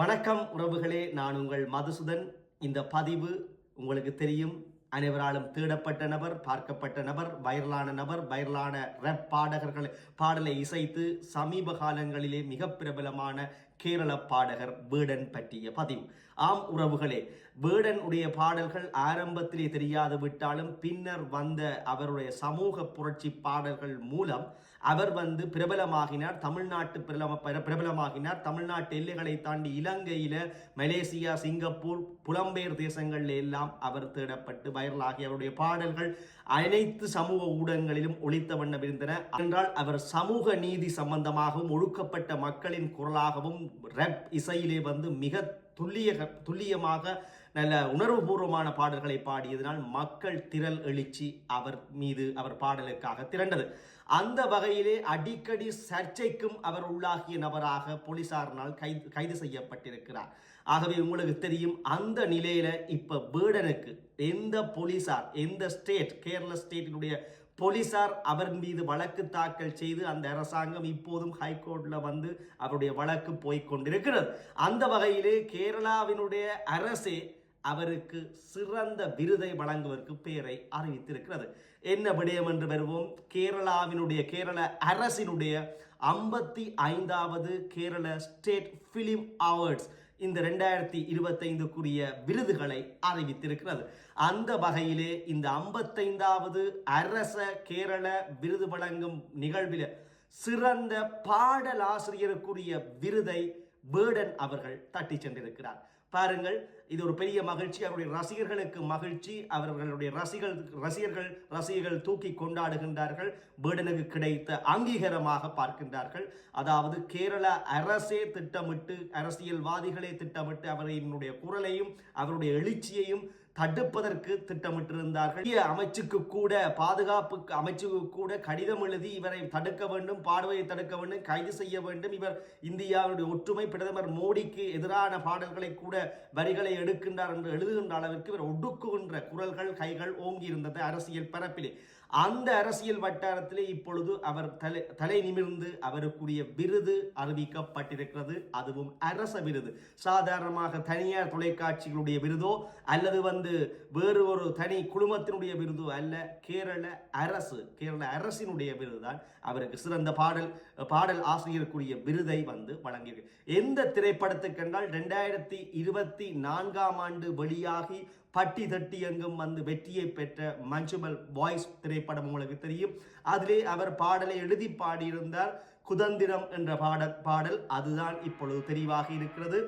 வணக்கம் உறவுகளே நான் உங்கள் மதுசுதன். இந்த பதிவு உங்களுக்கு தெரியும். அனைவராலும் தேடப்பட்ட நபர் பார்க்கப்பட்ட நபர் வைரலான நபர் வைரலான ரப் பாடகர்கள் பாடலை இசைத்து சமீப காலங்களிலே மிக பிரபலமான கேரள பாடகர் வேடன் பற்றிய பதிவு. ஆம் உறவுகளே பேடன் உடைய பாடல்கள் ஆரம்பத்திலே தெரியாது விட்டாலும் பின்னர் வந்த அவருடைய சமூக புரட்சி பாடல்கள் மூலம் அவர் வந்து பிரபலமாகினார். தமிழ்நாட்டு பிரபல பிரபலமாகினார். தமிழ்நாட்டு எல்லைகளை தாண்டி இலங்கையில மலேசியா சிங்கப்பூர் புலம்பெயர் தேசங்களில் எல்லாம் அவர் தேடப்பட்டு வைரலாகி அவருடைய பாடல்கள் அனைத்து சமூக ஊடகங்களிலும் ஒழித்த வண்ணம் இருந்தன. என்றால் அவர் சமூக நீதி சம்பந்தமாகவும் ஒழுக்கப்பட்ட மக்களின் குரலாகவும் ரேப் இசையிலே வந்து மிக துல்லிய துல்லியமாக நல்ல உணர்வுபூர்வமான பாடல்களை பாடியதனால் மக்கள் திரள் எழுச்சி அவர் மீது அவர் பாடலுக்காக திரண்டது. அந்த வகையிலே அடிக்கடி சர்ச்சைக்கும் அவர் உள்ளாகிய நபராக போலீசாரினால் கைது கைது செய்யப்பட்டிருக்கிறார். ஆகவே உங்களுக்கு தெரியும் அந்த நிலையில இப்ப பேர்டனுக்கு எந்த போலீசார் எந்த ஸ்டேட் கேரள ஸ்டேட்டினுடைய போலீசார் அவர் மீது வழக்கு தாக்கல் செய்து அந்த அரசாங்கம் இப்போதும் ஹைகோர்ட்டில் வந்து அவருடைய வழக்கு போய்க் கொண்டிருக்கிறது. அந்த வகையிலே கேரளாவினுடைய அரசே அவருக்கு சிறந்த விருதை வழங்குவதற்கு பெயரை அறிவித்திருக்கிறது. என்ன விடயம் என்று வருவோம். கேரளாவினுடைய கேரள அரசினுடைய ஐம்பத்தி ஐந்தாவது கேரள ஸ்டேட் ஃபிலிம் அவார்ட்ஸ் இந்த ரெண்டாயிரத்தி இருபத்தைந்துக்குரிய விருதுகளை அறிவித்திருக்கிறது. அந்த வகையிலே இந்த ஐம்பத்தைந்தாவது அரச கேரள விருது வழங்கும் நிகழ்வில் சிறந்த பாடலாசிரியருக்குரிய விருதை வேடன் அவர்கள் தட்டி சென்றிருக்கிறார். பாருங்கள் இது ஒரு பெரிய மகிழ்ச்சி. அவருடைய ரசிகர்களுக்கு மகிழ்ச்சி. அவர்களுடைய ரசிகர்கள் ரசிகர்கள் ரசிகர்கள் தூக்கி கொண்டாடுகின்றார்கள். பேர்டனுக்கு கிடைத்த அங்கீகாரமாக பார்க்கின்றார்கள். அதாவது கேரள அரசே திட்டமிட்டு அரசியல்வாதிகளே திட்டமிட்டு அவரினுடைய குரலையும் அவருடைய எழுச்சியையும் தடுப்பதற்கு திட்டமிட்டிருந்தார்கள். அமைச்சுக்கு கூட பாதுகாப்புக்கு அமைச்சுக்கு கூட கடிதம் எழுதி இவரை தடுக்க வேண்டும் பாடுவதை தடுக்க வேண்டும் கைது செய்ய வேண்டும். இவர் இந்தியாவுடைய ஒற்றுமை பிரதமர் மோடிக்கு எதிரான பாடல்களை கூட வரிகளை எடுக்கின்றார் என்று எழுதுகின்ற அளவிற்கு இவர் ஒடுக்குகின்ற குரல்கள் கைகள் ஓங்கி இருந்தது அரசியல் பரப்பிலே. அந்த அரசியல் வட்டாரத்திலே இப்பொழுது அவர் தலை தலை நிமிர்ந்து அவருக்குரிய விருது அறிவிக்கப்பட்டிருக்கிறது. அதுவும் அரச விருது. சாதாரணமாக தனியார் தொலைக்காட்சிகளுடைய விருதோ அல்லது வந்து வேறு ஒரு தனி குழுமத்தினுடைய விருதோ அல்ல கேரள அரசு கேரள அரசினுடைய விருது தான் அவருக்கு சிறந்த பாடல் பாடல் ஆசிரியருக்குரிய விருதை வந்து வழங்கியிருக்கு. எந்த திரைப்படத்துக்கென்றால் ரெண்டாயிரத்தி இருபத்தி நான்காம் ஆண்டு வெளியாகி பட்டி தட்டி எங்கும் வந்து வெற்றியை பெற்ற மஞ்சுமல் வாய்ஸ் திரைப்படம் உங்களுக்கு தெரியும். அதிலே அவர் பாடலை எழுதி பாடியிருந்தார். குதந்திரம் என்ற பாடல் பாடல் அதுதான் இப்பொழுது தெரிவாக இருக்கிறது.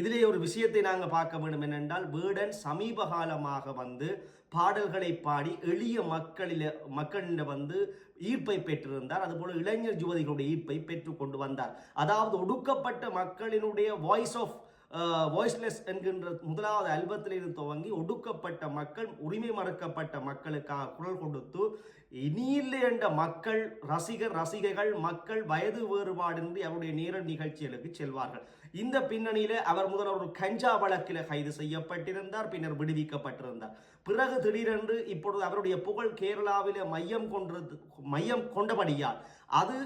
இதிலே ஒரு விஷயத்தை நாங்கள் பார்க்க வேண்டும் என்னென்றால் வேடன் சமீப காலமாக வந்து பாடல்களை பாடி எளிய மக்களில் மக்களிட வந்து ஈர்ப்பை பெற்றிருந்தார். அதுபோல் இளைஞர் யுவதிகளுடைய ஈர்ப்பை பெற்று கொண்டு வந்தார். அதாவது ஒடுக்கப்பட்ட மக்களினுடைய வாய்ஸ் ஆஃப் வாய்ஸ்லெஸ் என்கின்ற முதலாவது அல்பத்திலிருந்து துவங்கி ஒடுக்கப்பட்ட மக்கள் உரிமை மறுக்கப்பட்ட மக்களுக்காக குரல் கொடுத்து இனியில்லை என்ற மக்கள் ரசிகர் ரசிகைகள் மக்கள் வயது வேறுபாடின்றி அவருடைய நேர நிகழ்ச்சிகளுக்கு செல்வார்கள். இந்த பின்னணியில அவர் முதல் ஒரு கஞ்சா வழக்கில் கைது செய்யப்பட்டிருந்தார் பின்னர் விடுவிக்கப்பட்டிருந்தார். பிறகு திடீரென்று இப்பொழுது அவருடைய புகழ் கேரளாவில் மையம் கொன்றது மையம் கொண்டபடியால் அது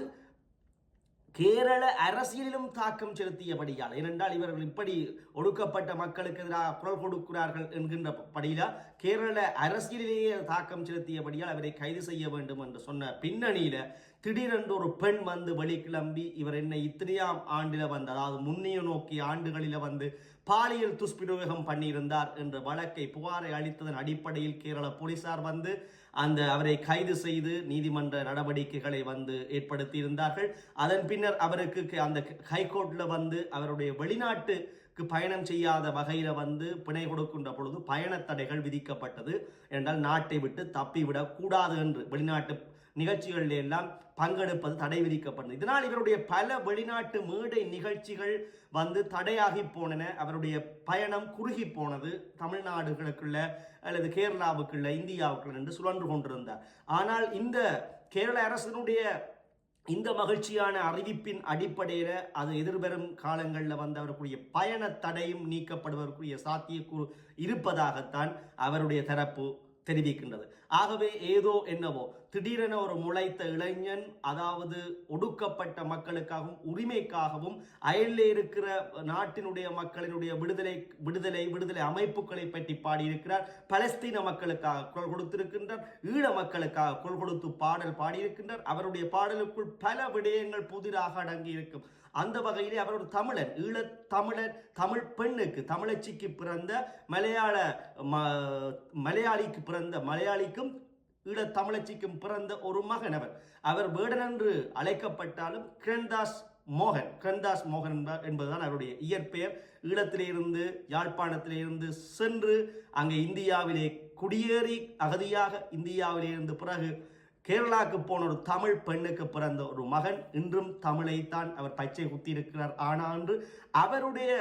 கேரள அரசியலிலும் தாக்கம் செலுத்தியபடியால் ஏனென்றால் இவர்கள் இப்படி ஒடுக்கப்பட்ட மக்களுக்கு எதிராக குரல் கொடுக்கிறார்கள் என்கின்ற படியில கேரள அரசியலிலேயே தாக்கம் செலுத்தியபடியால் அவரை கைது செய்ய வேண்டும் என்று சொன்ன பின்னணியில திடீரென்று ஒரு பெண் வந்து வெளிக்கிளம்பி இவர் என்னை இத்தனையாம் ஆண்டில வந்து அதாவது முன்னைய நோக்கிய ஆண்டுகளில வந்து பாலியல் துஷ்பிரயோகம் பண்ணியிருந்தார் என்ற வழக்கை புகாரை அளித்ததன் அடிப்படையில் கேரள போலீசார் வந்து அந்த அவரை கைது செய்து நீதிமன்ற நடவடிக்கைகளை வந்து ஏற்படுத்தி இருந்தார்கள் அதன் பின்னர் அவருக்கு அந்த ஹைகோர்ட்ல வந்து அவருடைய வெளிநாட்டு பயணம் செய்யாத வகையில வந்து பிணை கொடுக்கின்ற பொழுது பயண தடைகள் விதிக்கப்பட்டது என்றால் நாட்டை விட்டு தப்பிவிடக் கூடாது என்று வெளிநாட்டு நிகழ்ச்சிகளில் எல்லாம் பங்கெடுப்பது தடை விதிக்கப்பட்டது இதனால் இவருடைய பல வெளிநாட்டு மேடை நிகழ்ச்சிகள் வந்து தடையாகி போனன. அவருடைய பயணம் குறுகி போனது. தமிழ்நாடுகளுக்குள்ள அல்லது கேரளாவுக்குள்ள இந்தியாவுக்குள்ள என்று சுழன்று கொண்டிருந்தார். ஆனால் இந்த கேரள அரசினுடைய இந்த மகிழ்ச்சியான அறிவிப்பின் அடிப்படையில் அது எதிர்வரும் காலங்களில் வந்து அவருக்குரிய பயண தடையும் நீக்கப்படுவதற்குரிய சாத்தியக்கூறு இருப்பதாகத்தான் அவருடைய தரப்பு தெரிவிக்கின்றது. ஆகவே ஏதோ என்னவோ திடீரென ஒரு முளைத்த இளைஞன் அதாவது ஒடுக்கப்பட்ட மக்களுக்காகவும் உரிமைக்காகவும் அயலில் இருக்கிற நாட்டினுடைய மக்களினுடைய விடுதலை விடுதலை விடுதலை அமைப்புகளை பற்றி பாடியிருக்கிறார். பலஸ்தீன மக்களுக்காக குரல் கொடுத்திருக்கின்றார். ஈழ மக்களுக்காக குரல் கொடுத்து பாடல் பாடியிருக்கின்றார். அவருடைய பாடலுக்குள் பல விடயங்கள் புதிராக அடங்கி இருக்கும் அந்த வகையிலே அவர் ஒரு தமிழன் ஈழ தமிழன் தமிழ் பெண்ணுக்கு தமிழச்சிக்கு பிறந்த மலையாள ம- மலையாளிக்கு பிறந்த மலையாளிக்கு மலையாளிக்கும் ஈழத் தமிழச்சிக்கும் பிறந்த ஒரு மகன் அவர். அவர் வேடன் என்று அழைக்கப்பட்டாலும் கிரண்தாஸ் மோகன். கிரண்தாஸ் மோகன் என்பார் என்பதுதான் அவருடைய இயற்பெயர். ஈழத்திலிருந்து யாழ்ப்பாணத்திலிருந்து சென்று அங்கே இந்தியாவிலே குடியேறி அகதியாக இந்தியாவிலிருந்து பிறகு கேரளாவுக்கு போன ஒரு தமிழ் பெண்ணுக்கு பிறந்த ஒரு மகன். இன்றும் தமிழைத்தான் அவர் பச்சை குத்தி இருக்கிறார் ஆனான்று அவருடைய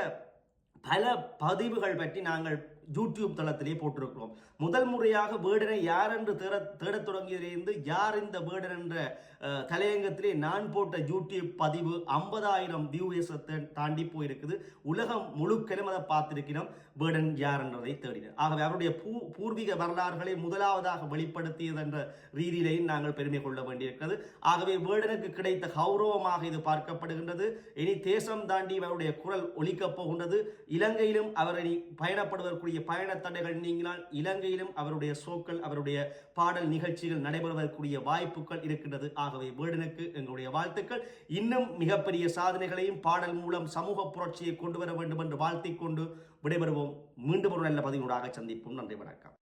பல பதிவுகள் பற்றி நாங்கள் யூடியூப் தளத்திலே போட்டிருக்கிறோம். முதல் முறையாக வேர்டனை யார் என்று தேட தேடத் தொடங்கியதிலிருந்து யார் இந்த வேர்டன் என்ற தலையங்கத்திலே நான் போட்ட யூடியூப் பதிவு ஐம்பதாயிரம் வியூஸ் தாண்டி போயிருக்குது. உலகம் முழுக்கலும் அதை பார்த்திருக்கிறோம். வேர்டன் யார் என்றதை தேடினர். ஆகவே அவருடைய பூ பூர்வீக வரலாறுகளை முதலாவதாக வெளிப்படுத்தியது என்ற ரீதியிலேயும் நாங்கள் பெருமை கொள்ள வேண்டியிருக்கிறது. ஆகவே வேர்டனுக்கு கிடைத்த கௌரவமாக இது பார்க்கப்படுகின்றது. இனி தேசம் தாண்டி அவருடைய குரல் ஒலிக்கப் போகின்றது. இலங்கையிலும் அவர் இனி பயணப்படுவதற்குரிய பயண தடைகள் நீங்கினால் இலங்கையிலும் அவருடைய சோக்கள் அவருடைய பாடல் நிகழ்ச்சிகள் நடைபெறுவதற்குரிய வாய்ப்புகள் இருக்கின்றது. ஆகவே வேடனுக்கு எங்களுடைய வாழ்த்துக்கள். இன்னும் மிகப்பெரிய சாதனைகளையும் பாடல் மூலம் சமூக புரட்சியை கொண்டு வர வேண்டும் என்று வாழ்த்திக் கொண்டு விடைபெறுவோம். மீண்டும் ஒரு நல்ல பதிவுடாக சந்திப்போம். நன்றி வணக்கம்.